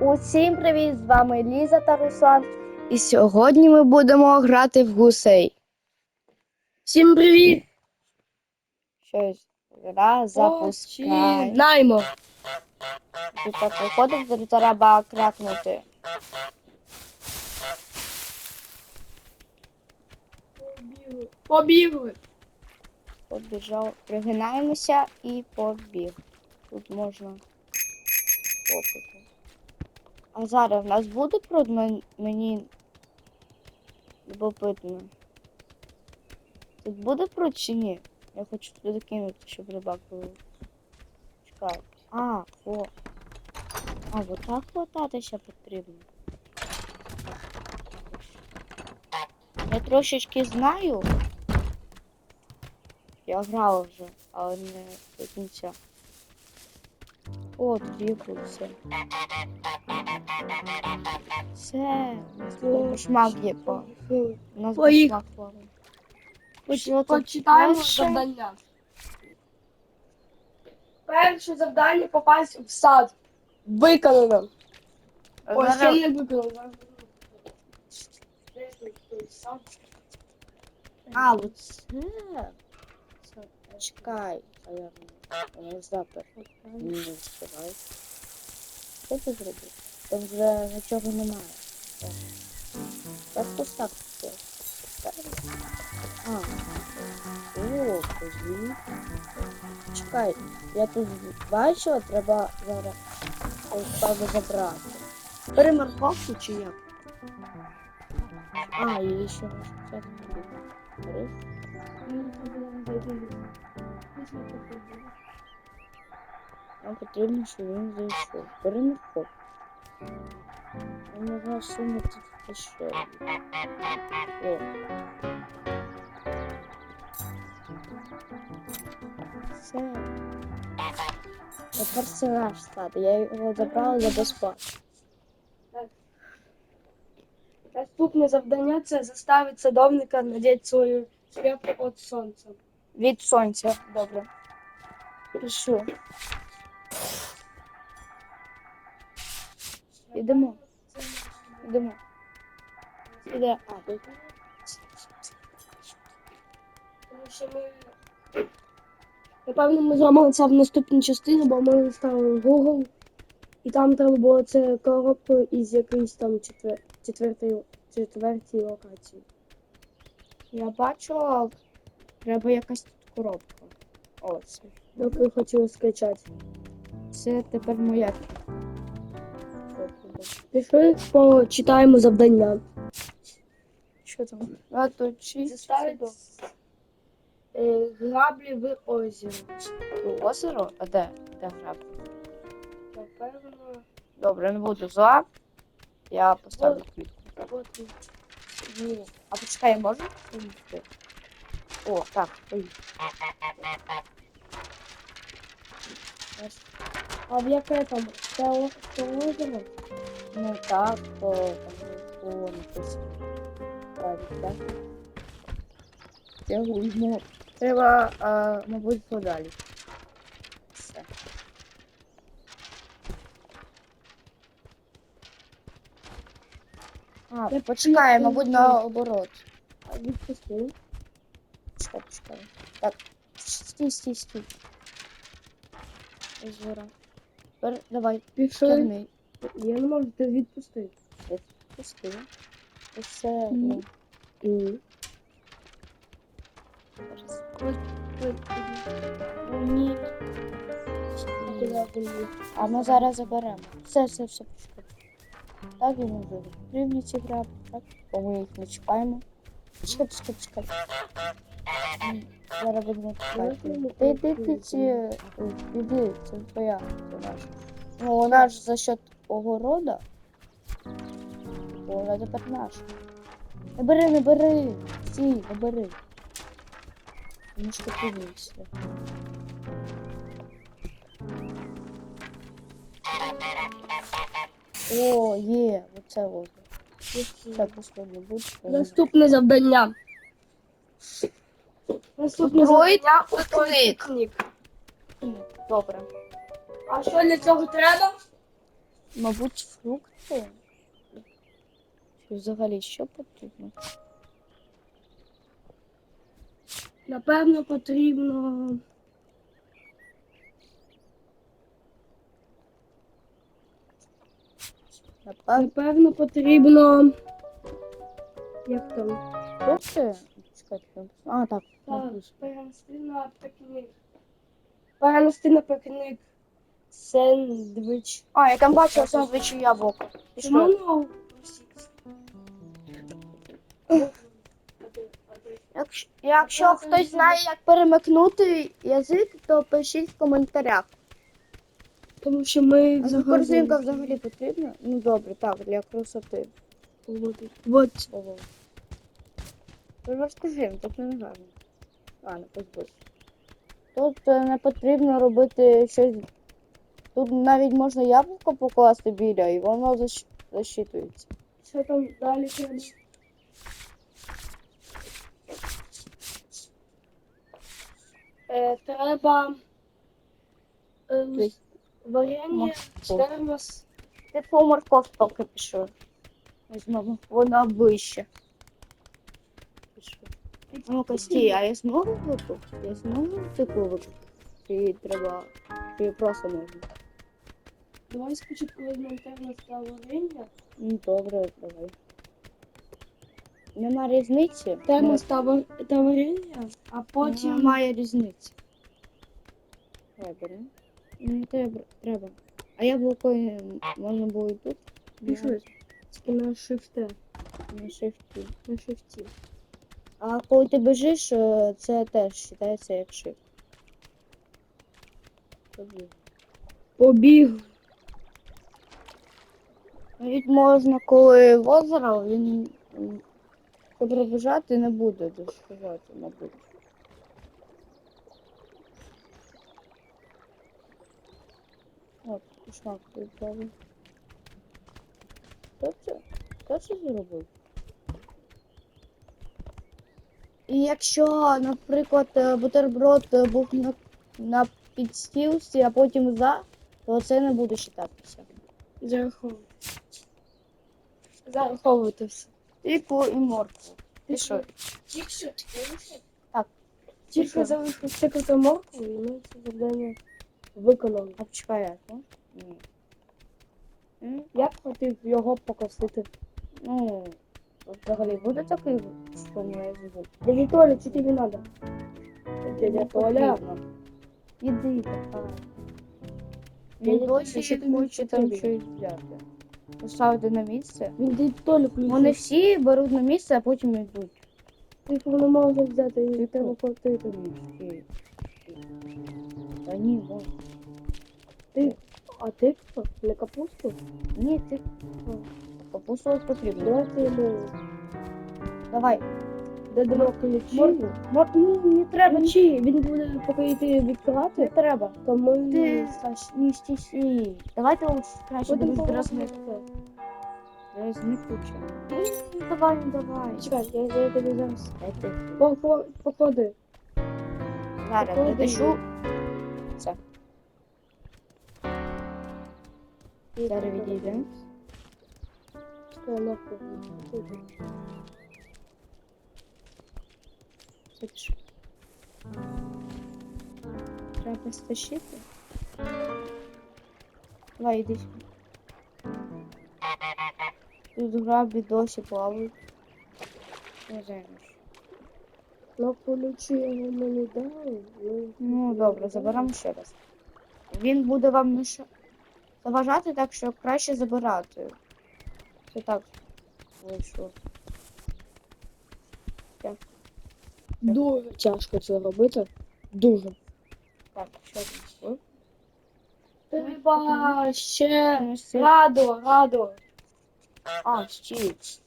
Усім привіт! З вами Ліза та Руслан. І сьогодні ми будемо грати в гусей. Всім привіт! Щось гра запускає. Починаємо. Тут так виходить, тут треба кракнути. Побігли. Побіжав. Пригинаємося і побіг. Тут можна попити. А зараз в нас буде Мен- мені любопитно. Тут буде прод чи ні? Я хочу туди кинути, щоб рибак був. Чекай. А, о. А, вот так хвататися потрібно. Я трошечки знаю. Я грала вже, але не до кінця. О, тут є все. Все, О, шмак є по. У нас Поїх- шмак плаває. Що це Почитаємо перше? завдання. Перше завдання попасть в сад. Виконано. Ось Зараз- не виконано. А, оце. Це- Чекай, а я не- не запер. Ні, не відкривай. Що ти зробив? Там вже нічого немає. Так. Так постав це. А. О, козі. Чекай, я тут бачила, треба зараз поставу забрати. Бери морковку чи як? А, і ще. Бери. Нам потрібно, щоб він зайшов. Бери ми тут дешеві. О. Все. Тепер це наш стат. Я його забрала за безплатно. Наступне завдання це заставити садовника надіти свою шляпу від сонця. Від сонця. Добре. Пишу. Ідемо. Ідемо. Іде. А, ми. Напевно, ми це в наступній частині, бо ми ставили Google, і там треба було це коробку із якоїсь там четвер... четвертої четвертій локації. Я бачу, треба якась тут коробка. О, це. Доки хотіли скачати. Це тепер моя. Пішли, почитаємо завдання. Що там? А тут чи Заставити е, граблі в озеро. озеро? А де? Де граб? Напевно, Добре, не буду зла. Я поставлю клітку. Ні. А почекай, я можу? поїхати? О, так, поїхали. А в яке там? Це озеро? Ну так, там було написано. Так, так. Це гульмо. Треба, а, мабуть, подалі. Все. А, почекай, почекаю. мабуть, наоборот. А відпусти. Чекай, почекай. Так, стій, стій, стій. Озера. Тепер давай, Пішли. Я не можу ти відпустити. Пусти. І все. ну, Ні. А ми зараз заберемо. Все, все, все, почекай. Так йому вже потрібні ці граби, так? Бо ми їх не чекаємо. Чекай, чекай, чекай. М, Зараз. Ти йди ці. е, це твоя, це наша. Ну, вона ж за счет огорода. Вона тепер наша. Не бери, не бери. Стій, не бери. Тому що вийшли. О, є, оце озеро. Це просто не буде. Наступне завдання. Наступне Устроїть завдання пікнік. Добре. А що для цього треба? Мабуть, фрукти. Чи взагалі що потрібно? Напевно, потрібно. Напевно, Напевно, потрібно. Як там? фрукти? Там- А, так. Так, написано. перенести на пікник. Перенести. Сендвіч. А, я там бачила сандвіч і яблуко. І що? Чому? Якщо, якщо хтось знає, як перемикнути язик, то пишіть в коментарях. Тому що ми А взагалі... корзинка взагалі потрібна? Ну добре, так, для красоти. Вот. Ого. Ви розкажи, тут не гарно. А, не позбудь. Тут е, не потрібно робити щось. Тут навіть можна яблуко покласти біля, і воно защ- защитується. Що там далі треба? Е, треба е, Ой. варення, Морковь. термос. Ти по поки пішов. Знову. Вона вище. Ну, Кості, а я зможу викупити? Я зможу таку викупити? Чи треба. Чи просто можна? Давай спочатку візьмемо термос та варення. Ну, добре, давай. Нема різниці? Та, вар- а Потім немає різниці. Давай беремо. Не треба, треба. А яблуко е, можна було і тут. пишуть тільки на шифте. На шифті. На шифті. А коли ти біжиш, е, це теж вважається як шифт. Тобі. Побіг. Навіть можна, коли в озеро, він пробіжати не буде дошкувати, мабуть. От, кошмак приправи. Хто це? Хто це зробив? І якщо, наприклад, е, бутерброд е, був на, на підстілці, а потім за, то це не буде вважатися. Зараховувати. Зараховувати все. Типу і моркву. Ти що? Тільки що? Так. Тільки цикати моркву, і ми це завдання виконали. А почекай, як? ну? Ні. М? Я б хотів його покосити. Ну, взагалі буде такий, що мене звуть? Дядя Толя, чи тобі надо? Дядя Толя. Іди. Він досі що хоче там щось взяти. Поставити на місце. Він дядя Толю ключ. Вони всі беруть на місце, а потім йдуть. Їх воно може взяти і Ти треба платити. Ні, Та ні, можна. Ти, а ти хто? Не капусту? Ні, ти. Капусту ось потрібно. Давай. додамо ключі. Моркву. Мор... Ні, не треба. Ключі, він буде, поки йти Не відкривати, треба. то ми... Ти не стісні. Давайте лучше краще Будемо розмити. Розмити ключа. Ну, Давай, ну, давай. Чекай, я, я тобі зараз поклади. Зараз Поклади. натишу. Все. Зараз відійдемо. Чекай, нахуй. Все пішло. Треба стащити. Давай, іди сюди. Тут граблі досі плавають. Не знаю. На ключі його мені дали. Ну, Ну, добре, заберемо ще раз. Він буде вам міша... заважати, так що краще забирати. Це так вийшло. Дуже тяжко це робити. Дуже. Так, що там? Треба ще Ой, ще- радо, радо. А, стіч.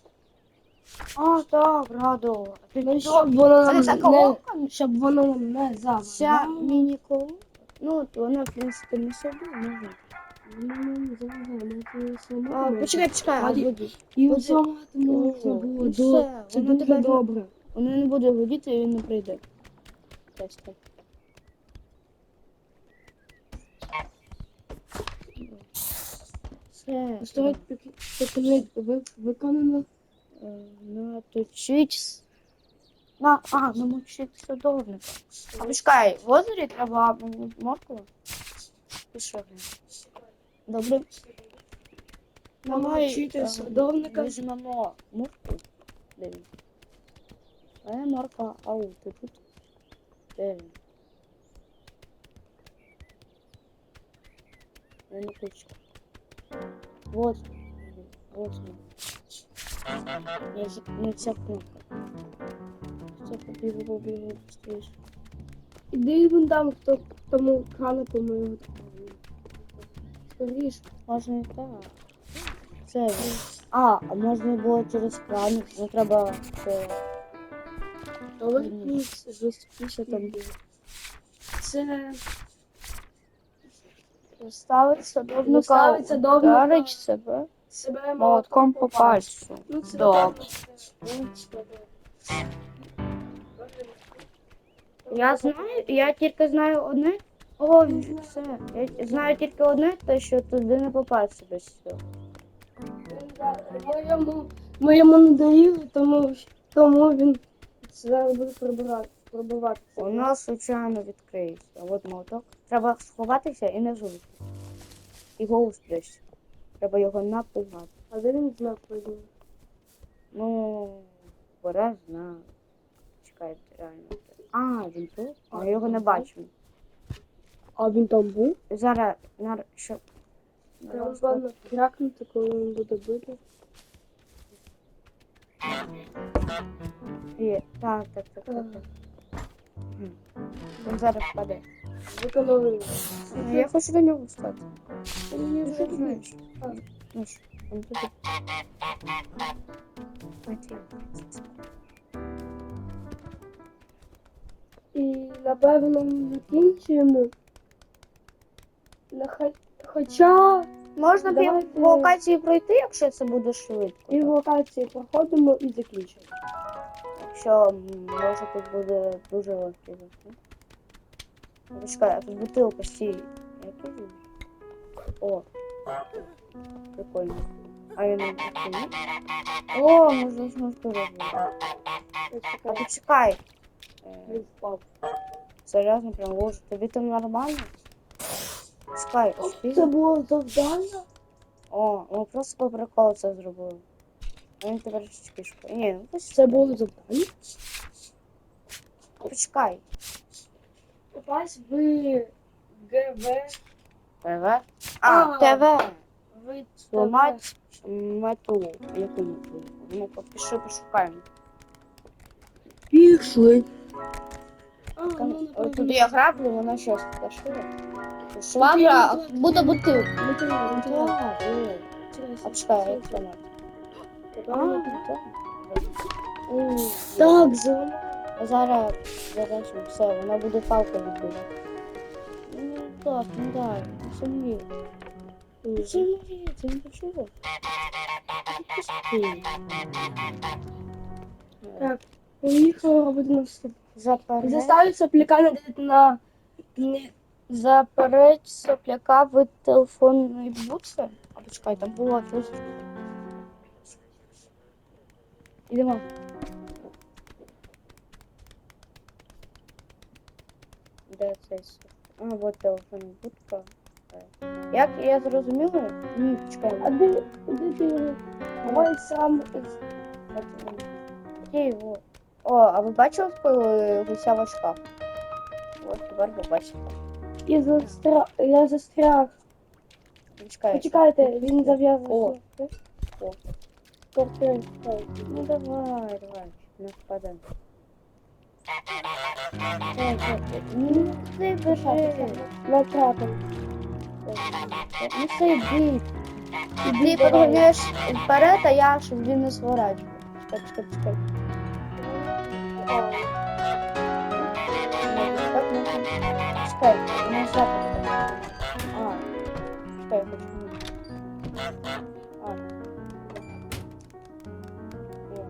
А, так, радо. Ну, щоб воно нам не, щоб воно нам не Ця заважало. міні-колонка? Ну, то вона, в принципі, не собі може. Воно А, почекай, почекай, а А, буде. І зламати можна було. все, Це воно дуже добре. Воно не буде гудіти і він не прийде. Так. Все. Виконано. Е, Наточить. с- На, а, намочить садовника. А почекай, в озері треба моркву? Пішов. Добре. Намочити е, садовника. Візьмемо моркву. Де він? А я морква, ау, ти тут? Де він? Я не хочу. Вот. Вот он. Не, не вся кнопка. Все, побігу, побігу, быстріше. Іди вон там, хто тому крану помив. Скоріш. Можна і так. Це. А, а можна було через кран. Не треба це. Що там? Це Ставить садовника. Доставить садовника. Ударить себе себе молотком по пальцю. Ну, це Добре. Я знаю, я тільки знаю одне. О, все. Я знаю тільки одне, те, що туди не попасти без цього. Моєму, моєму надоїли, тому, тому він зараз буде пробирати. пробивати. Воно случайно відкриється. От молоток. Треба сховатися і не жити. І голос спрячься. Треба його напугати. А де він знав прийде? Ну, пора знаю. Чекайте, реально. А, він тут? А його не бачу. А він там був? Зараз на що. Треба ладно крякнути, коли він буде бити. Є. Так, так, так, так. так. Мгм. Він зараз впаде. Виконали. Ну, Я хочу до нього встати. Ти мені вже знаєш. Ну що, він тут. Хотів. І напевно ми закінчуємо. Нехай- Хоча Можна Давайте- пів локації пройти, якщо це буде швидко. і локації проходимо і закінчуємо. Якщо може тут буде дуже легкий захід. Почекай, а тут бутилка стій. Який він? О. Прикольно. А я не відкрию. О, можна зможу робити. А почекай. Е. Серйозно, прям ложу. Тобі там нормально? Чекай, Це ти... було завдання? О, ми просто по приколу це зробили. Він тепер чекай. Ні, ну пусть Це було завдання? почекай. Попасть в ГВ. ТВ? А, А. ТВ. В Сломать мету. Яку мету? Ну, пішли пошукаємо. Пішли. Ну, от туди я граблю, вона щось швидко. Швабра, буде бутилка. Матеріал, матеріал. А почекай, як це мати? А, Напевно, так. А зараз заречу, все, вона буде палку відбивати. Ну так, ну дай, не сумнів. Це не почув. Так, поїхали робити наступ. Запереч, Заставить сопляка надати на не запереч сопляка в телефонної будці. А почекай, там було щось. Ідемо. Де цей? А, от телефонна будка. Як я зрозуміла? Ні, чекай. А де, де ти його? Давай сам. Де його? О, а ви бачили, коли гуся важка? От тепер ви бачите. Я застряг. Я застряг. Чекай. Почекайте, він. О. О. Скорпіон. Ну давай, давай, не впадай. Ну, ти бежи. Натрапив. Ну це йди. Ти вперед, а я щоб він не сворачував. Чекай, чекай, чекай. Чекай, не запит. А, чекай, хочу. А. Ні.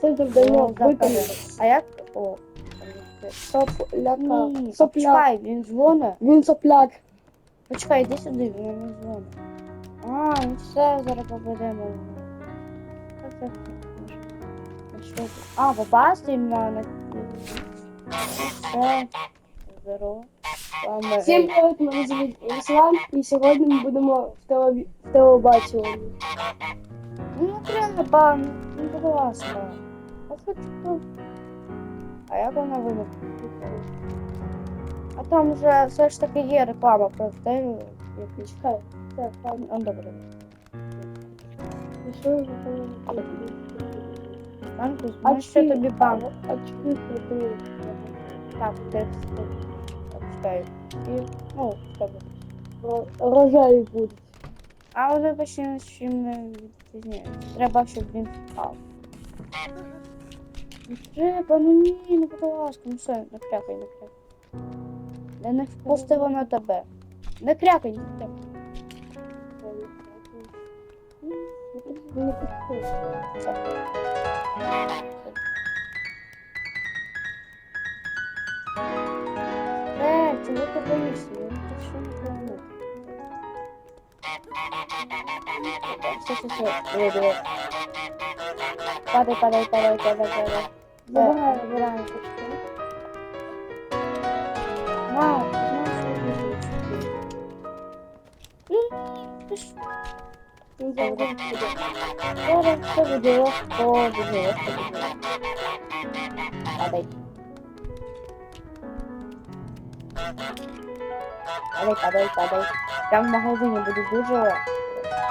Це завдання виконано. запит. А як? О. Сопляка. Сопляк. почекай, він дзвонить. Він сопляк. Почекай, іди сюди, він не дзвонить. А, ну все, зараз попадемо. Що це? Що? А, попасти їм на... Все. Здорово. Всім привіт, мене звуть Руслан, і сьогодні ми будемо в, телебаченні. Ну, треба, ну, будь ласка. А хоч хто? А як вона виникла? А там вже все ж таки є реклама про те, як Чекай, так, ладно. Добре. І що я забула? Банку, ну що тобі банк? А чому ти Так, ти чекай. І, ну, в тебе. рожеві будуть? А вони почти чим не відрізняються. Треба, щоб він впав. Не треба, ну ні, ну будь ласка, ну все, не крякай, не крякай. Я не впустила на тебе. Не крякай, не крякай. Не підходить. Все. Е, чого ти боїшся? Ну, ти що не плануєш? Все, все, все. Диви, диви. Падай, падай, падай, падай, падай. Забирай, зараз все буде легко, буде легко, буде легко. Падай. Падай, падай, падай. Там в магазині буде дуже.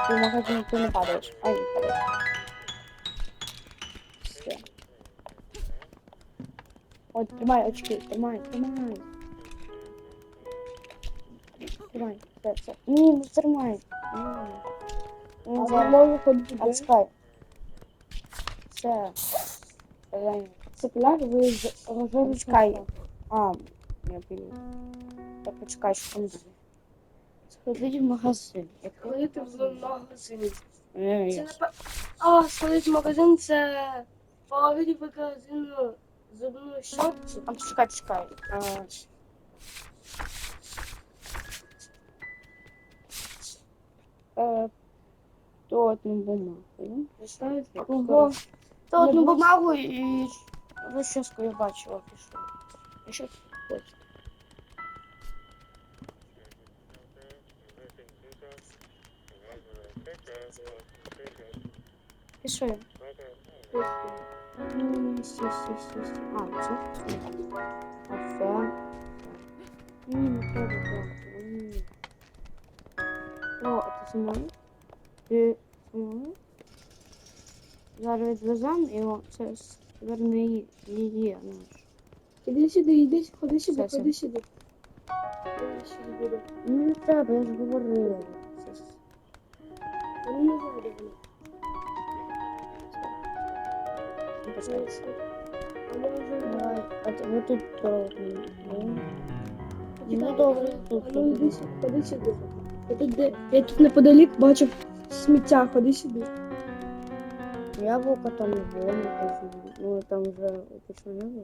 Ти в магазині ти не падаєш. Ай, не падай. Все. От, тримай очки, тримай, тримай. Тримай, все, все. Ні, не тримай. Ні. Зараз можемо ходити. Отскай. Все. Зелені. Ви з Чекай. А, я бію. Я почекай, що там. Сходить в магазин. Як Ходити в магазин. Е, Це не па- А, сходити в магазин це половити магазину зубну щотку. А, чекай, чекай. А, Е, то одну бумагу. Ставити Так, кого? хорошо. То Не одну бачу. бумагу і розчіску я бачила, пішов. І що ти хочеш? Пішов. Ну, сі, сі, сі, сі. А, це? А це? Ні, не треба брати. Ні. О, а ти зі мною? Ти мною? Зараз відвеземо і о, це верни її, наш. Іди сюди, іди, ходи сюди, Все, ходи сюди. Я ще не буду. Ну не треба, я ж говорила. Це с- Вони не знають, де не вони. почекай. Вони вже Давай, а ти ви тут трохи. Ну, Ну добре, тут. А ну іди сюди, ходи сюди. Я тут, де, я тут неподалік бачив сміття, ходи сюди. Яблука там не було, не кажу. Ну там вже почне не було.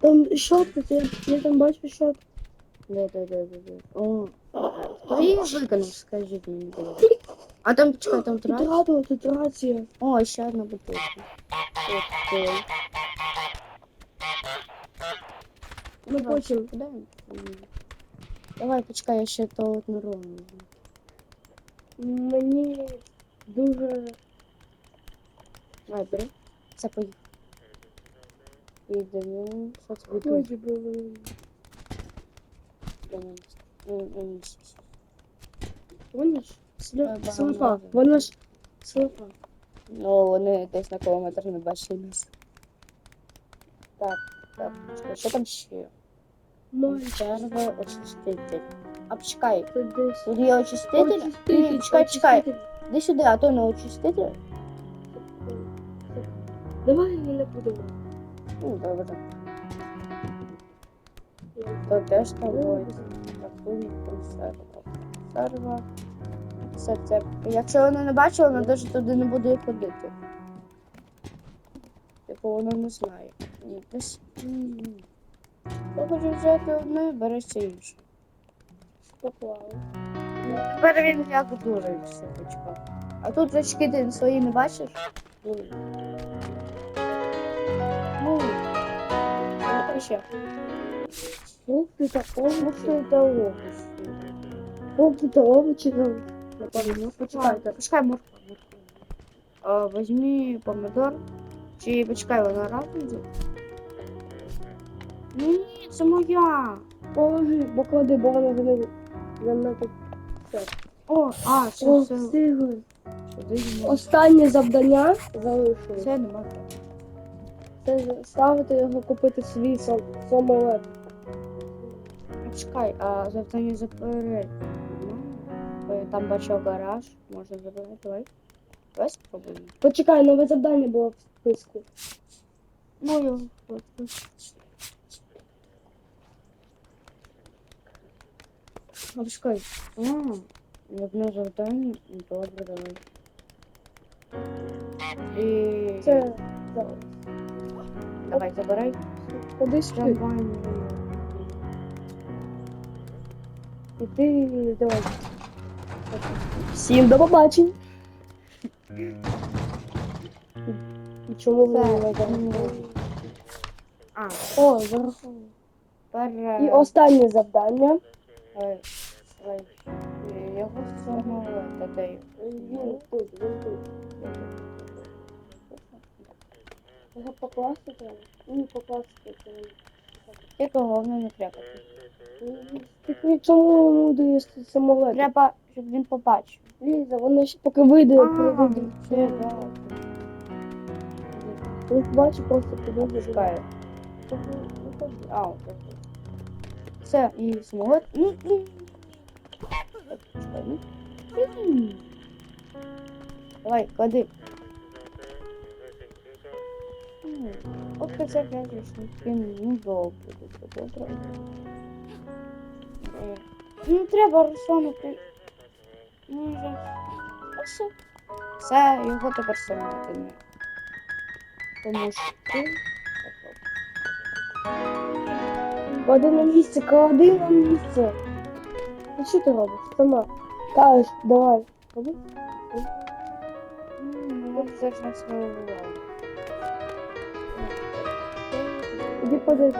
Там щотка, я, я там бачу щотку. Де, де, де, де, де. О, хто її виконав, скажіть мені. будь ласка. А там, чекай, там Тут трава? радуга, тут рація. О, ще одна бутилка. От, той. Ну Давай, потім. Куди? він? М. Давай, почекай, я ще то одну ровно. Мені дуже бери. Це поїхав. Йдемо. Що це буде? годі було. Вона ж сліпа. Ж сліпа. Ну, вони десь на кілометр не бачили нас. Так, так, що там ще? Ну, Черва очиститель. А почекай, тут є очиститель? Ні, чекай, чекай. Іди сюди, а то не очиститель. Давай її не будемо. Ну, добре. То теж тобою. Рахунок консерва. Консерва. Все це. Якщо вона не бачила, вона навіть туди не буде ходити. Типу вона не знає. Ні, десь. Я хочу взяти одне, бери все інше. Поклали. Тепер він як дурить все почекав. А тут очки ти свої не бачиш? Ну, а ще. Ух ти та овочі та овочі. Ух ти та овочі та Ну, почекайте, почекай морква. Возьми помидор. Чи почекай, вона разом йде? Ні, це моя. Положи, поклади, бо вона О, а, це О, все. встигли. Сюди йому. Останнє завдання залишилось. Це нема. Це ставити його купити свій сам, самолет. Почекай, а завдання заперед. Там бачив гараж, можна забирати. Давай. Давай спробуємо. Почекай, нове завдання було в списку. Ну, його. От. А одне завдання. Добре, давай. І... Це. Давай, забирай. Куди ти? Давай. Давай. Всім до побачення. Чому ви не зараз? А, О, зараховую. І останнє завдання. Його самого даю. Він тут, він тут. Його покласти треба? Ні, покласти треба. Тільки головне не тряпати. Ти чому йому даєш самолет? Треба, щоб він побачив. Ліза, вона ще поки вийде, прийде. Він побачить, просто піде. Чекаю. А, так. Все, і. М. Давай, клади. Поки це глядиш, ну добре, добре, добре. Е, Ну, треба Руслану ти. Ну, вже. Все. Все, його тепер не. Тому що ти. Клади на місце, клади на місце. Ну що ти робиш? Сама. Кажеш, давай. Клади. Ну, це ж на свою увагу. Іди подивись.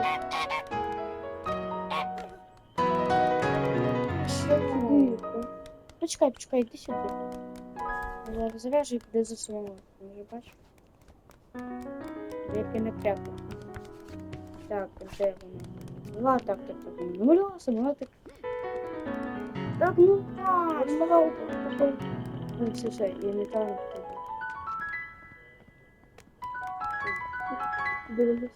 Почекай, почекай, йди сюди. Зараз зав'яжу і піде за свого. Може, бачиш? Тільки не тряпа. Так, де воно? Два, так, так, так. Намалювала самолетик. Так, ну так, намалювала. Ну, все, все, я не там. Дивись.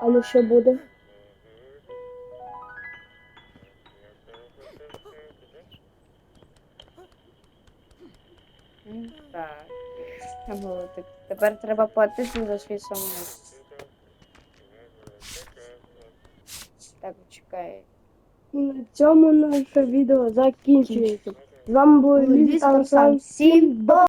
А ну що буде? Тепер треба платити за свій самоліт. Так, чекай. І на цьому наше відео закінчується. З вами був Руслан. Всім до